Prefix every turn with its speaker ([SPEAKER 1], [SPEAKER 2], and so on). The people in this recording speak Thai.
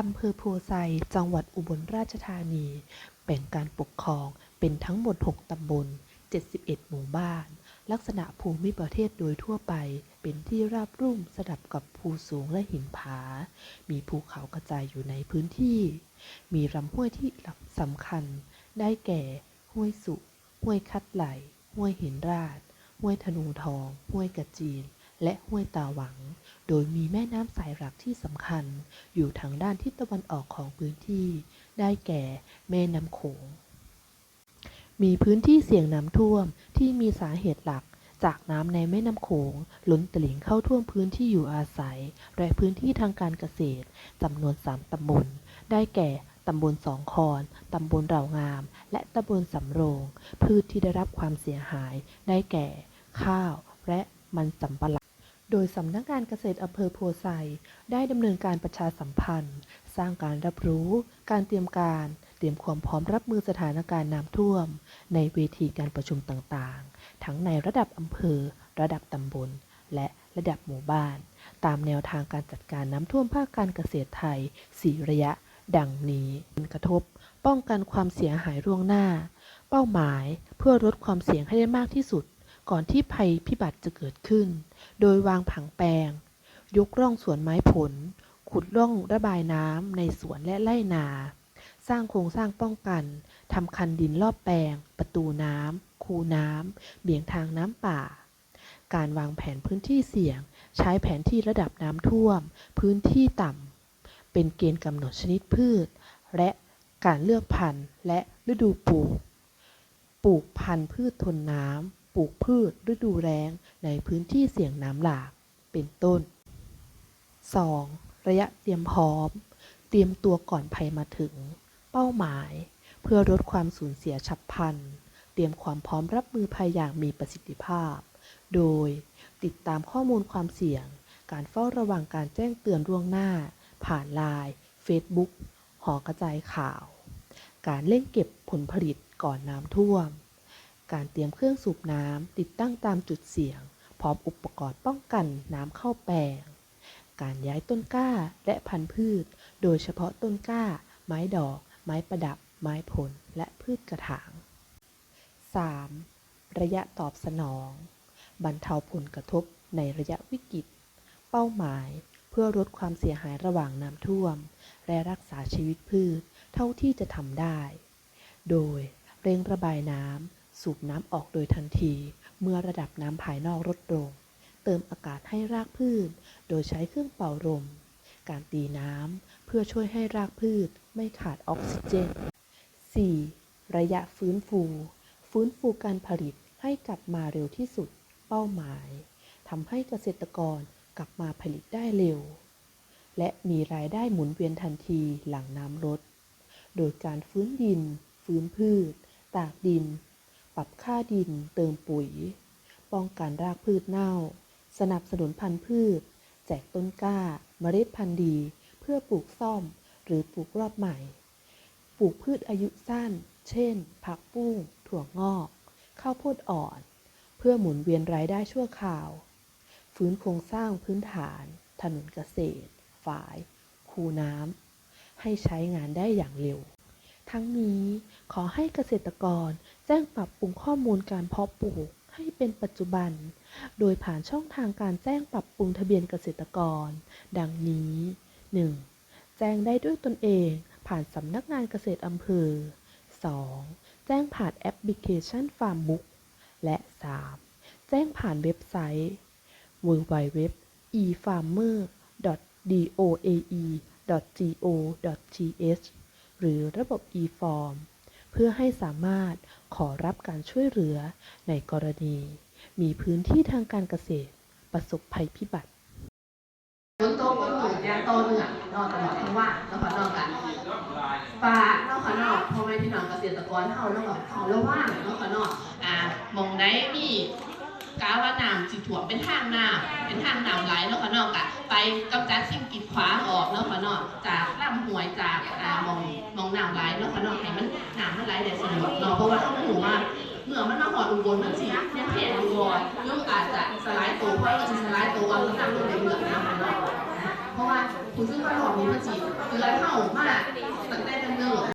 [SPEAKER 1] อำเภอโพไซ จังหวัดอุบลราชธานี แบ่งการปกครองเป็นทั้งหมด 6 ตำบล 71 หมู่บ้าน ลักษณะภูมิประเทศโดยทั่วไป เป็นที่ราบรุ่มสลับกับภูสูงและหินผา มีภูเขากระจายอยู่ในพื้นที่ มีลำห้วยที่สำคัญ ได้แก่ ห้วยสุ ห้วยคัดไหล ห้วยหินราด ห้วยธนูทอง ห้วยกระจีน และห้วยตาหวัง โดยมีแม่น้ำสายหลักที่สำคัญ อยู่ทางด้านทิศตะวันออกของพื้นที่ ได้แก่แม่น้ำโขง มีพื้นที่เสี่ยงน้ำท่วมที่มีสาเหตุหลักจากน้ำในแม่น้ำโขงล้นตลิ่งเข้าท่วมพื้นที่อยู่อาศัย และพื้นที่ทางการเกษตรจำนวน 3 ตำบล ได้แก่ตำบลสองคอน ตำบลเหล่างาม และตำบลสำโรง พืชที่ได้รับความเสียหาย ได้แก่ ข้าว และมันสำปะหลัง โดยสำนักงานเกษตรอำเภอโพไซได้ดำเนินการประชาสัมพันธ์ สร้างการรับรู้ การเตรียมการ เตรียมความพร้อมรับมือสถานการณ์น้ำท่วม ในเวทีการประชุมต่างๆ ทั้งในระดับอำเภอ ระดับตำบล และระดับหมู่บ้าน ตามแนวทางการจัดการน้ำท่วมภาคการเกษตรไทย4ระยะ ดังนี้ผลกระทบ ป้องกันความเสียหายล่วงหน้า เป้าหมายเพื่อลดความเสี่ยงให้ได้มากที่สุด ก่อนที่ภัยพิบัติจะเกิดขึ้น โดยวางผังแปลง ยกร่องสวนไม้ผล ขุดร่องระบายน้ำในสวนและไร่นา สร้างโครงสร้างป้องกันทำคันดินรอบแปลง ประตูน้ำ คูน้ำ เบี่ยงทางน้ำป่า การวางแผนพื้นที่เสี่ยง ใช้แผนที่ระดับน้ำท่วม พื้นที่ต่ำ เป็นเกณฑ์กำหนดชนิดพืช และการเลือกพันธุ์และฤดูปลูก ปลูกพันธุ์พืชทนน้ำ ปลูกพืชฤดูแล้งในพื้นที่เสี่ยงน้ำหลาก เป็นต้น 2. ระยะเตรียมพร้อม เตรียมตัวก่อนภัยมาถึง เป้าหมาย เพื่อลดความสูญเสียฉับพลัน เตรียมความพร้อมรับมือภัยอย่างมีประสิทธิภาพ โดยติดตามข้อมูลความเสี่ยง การเฝ้าระวังการแจ้งเตือนล่วงหน้า ผ่านไลน์ Facebook หอกระจายข่าว การเร่งเก็บผลผลิตก่อนน้ำท่วม การเตรียมเครื่องสูบน้ำติดตั้งตามจุดเสี่ยง พร้อมอุปกรณ์ป้องกันน้ำเข้าแปลง การย้ายต้นกล้าและพันธุ์พืช โดยเฉพาะต้นกล้า ไม้ดอก ไม้ประดับ ไม้ผล และพืชกระถาง 3. ระยะตอบสนอง บรรเทาผลกระทบในระยะวิกฤต เป้าหมายเพื่อลดความเสียหายระหว่างน้ำท่วม และรักษาชีวิตพืชเท่าที่จะทำได้ โดยเร่งระบายน้ำ สูบน้ำออกโดยทันที เมื่อระดับน้ำภายนอกลดลง เติมอากาศให้รากพืช โดยใช้เครื่องเป่าลม การตีน้ำเพื่อช่วยให้รากพืชไม่ขาดออกซิเจน 4. ระยะฟื้นฟู ฟื้นฟูการผลิตให้กลับมาเร็วที่สุด เป้าหมายทำให้เกษตรกรกลับมาผลิตได้เร็ว และมีรายได้หมุนเวียนทันทีหลังน้ำลด โดยการฟื้นดิน ฟื้นพืช ตากดิน ปรับค่าดิน เติมปุ๋ย ป้องกันรากพืชเน่า สนับสนุนพันธุ์พืช แจกต้นกล้า เมล็ดพันธุ์ดี เพื่อปลูกซ่อม หรือปลูกรอบใหม่ ปลูกพืชอายุสั้น เช่น ผักปุ้ง ถั่วงอก ข้าวโพดอ่อน เพื่อหมุนเวียนรายได้ชั่วคราว ฟื้นโครงสร้างพื้นฐาน ถนนเกษตร ฝาย คูน้ำให้ใช้งานได้อย่างเร็ว ทั้งนี้ขอให้เกษตรกรแจ้งปรับปรุงข้อมูลการเพาะปลูกให้เป็นปัจจุบัน โดยผ่านช่องทางการแจ้งปรับปรุงทะเบียนเกษตรกร ดังนี้ 1. แจ้งได้ด้วยตนเองผ่านสำนักงานเกษตรอำเภอ 2. แจ้งผ่านแอปพลิเคชัน Farmbook และ 3. แจ้งผ่านเว็บไซต์ www.efarmer.doae.go.th หรือระบบ e-form เพื่อให้สามารถขอรับการช่วยเหลือในกรณี มีพื้นที่ทางการเกษตร ประสบภัยพิบัติ
[SPEAKER 2] ฝนตกก็หนุนยางโตเหนือนอกตลอดทั้งวันแล้วขอนอกกันฝากนอกขอนอกพ่อแม่พี่น้องเกษตรกรเฮาแล้วก็เขาแล้วว่างนอกขอนอกอ่ามองได้มี กาว่าน้ำสิถ่วมเป็นทางน้ำเป็นทางน้ำไหลแล้วขอนอกกะไปกำจัดสิ่งกีดขวางออกแล้วขอนอกจากลำห่วยจากมองมองน้ำไหลแล้วขอนอกให้มันน้ำมันไหลได้สะดวกเนาะเพราะว่าเขาหนูว่าเมื่อมันมาหอดอุบลมันสิเนี่ยเพลดูบลเรื่องอาจจะสลายตัวเพราะมันจะสลายตัวเอาน้ำลงในเหนือน้ำเนาะเพราะว่าคุณซึ่งมาหอดนี้มันสิคือไรเข้ามากตั้งแต่เนิ่น